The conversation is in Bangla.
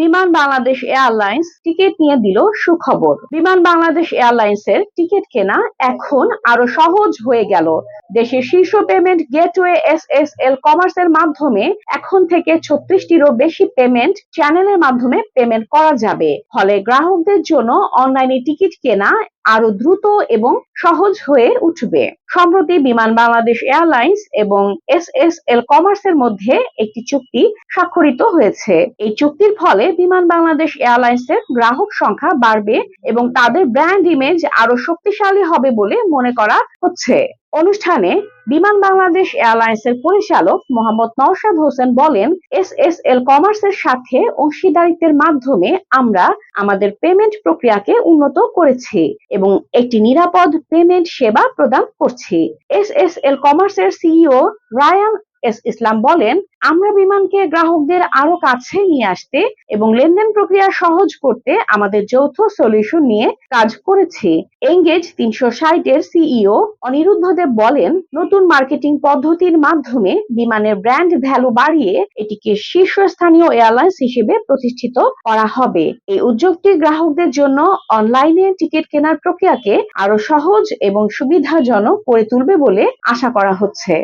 বিমান বাংলাদেশ এয়ারলাইন্স টিকিট নিয়ে দিল সুখবর। বিমান বাংলাদেশ এয়ারলাইন্সের টিকিট কেনা এখন আরও সহজ হয়ে গেল। দেশের শীর্ষ payment gateway S S L কমার্সের মাধ্যমে এখন থেকে ছত্রিশটিরও বেশি পেমেন্ট চ্যানেলের মাধ্যমে পেমেন্ট করা যাবে। ফলে গ্রাহকদের জন্য অনলাইনে টিকিট কেনা আরও দ্রুত এবং সহজ হয়ে উঠবে। সম্প্রতি বিমান বাংলাদেশ এয়ারলাইন্স এবং এস এস এল কমার্সের মধ্যে একটি চুক্তি স্বাক্ষরিত হয়েছে। এই চুক্তির ফলে বিমান বাংলাদেশ এয়ারলাইন্সের গ্রাহক সংখ্যা বাড়বে এবং তাদের ব্র্যান্ড ইমেজ আরও শক্তিশালী হবে বলে মনে করা হচ্ছে। অনুষ্ঠানে বিমান বাংলাদেশ এয়ারলাইন্সের পরিচালক মোহাম্মদ নওশাদ হোসেন বলেন, এস এস এল কমার্সের সাথে অংশীদারিত্বের মাধ্যমে আমরা আমাদের পেমেন্ট প্রক্রিয়াকে উন্নত করেছি এবং একটি নিরাপদ পেমেন্ট সেবা প্রদান করছি। এস এস এল কমার্সের সিইও রায়ান এস ইসলাম বলেন, আমরা বিমানকে গ্রাহকদের আরও কাছে নিয়ে আসতে এবং লেনদেন প্রক্রিয়া সহজ করতে আমাদের যৌথ সলিউশন নিয়ে কাজ করেছি। এঙ্গেজ তিনশো ষাটের সিইও অনিরুদ্ধ দেব বলেন, নতুন মার্কেটিং পদ্ধতির মাধ্যমে বিমানের ব্র্যান্ড ভ্যালু বাড়িয়ে এটিকে শীর্ষস্থানীয় এয়ারলাইন্স হিসেবে প্রতিষ্ঠিত করা হবে। এই উদ্যোগটি গ্রাহকদের জন্য অনলাইনে টিকিট কেনার প্রক্রিয়াকে আরও সহজ এবং সুবিধাজনক করে তুলবে বলে আশা করা হচ্ছে।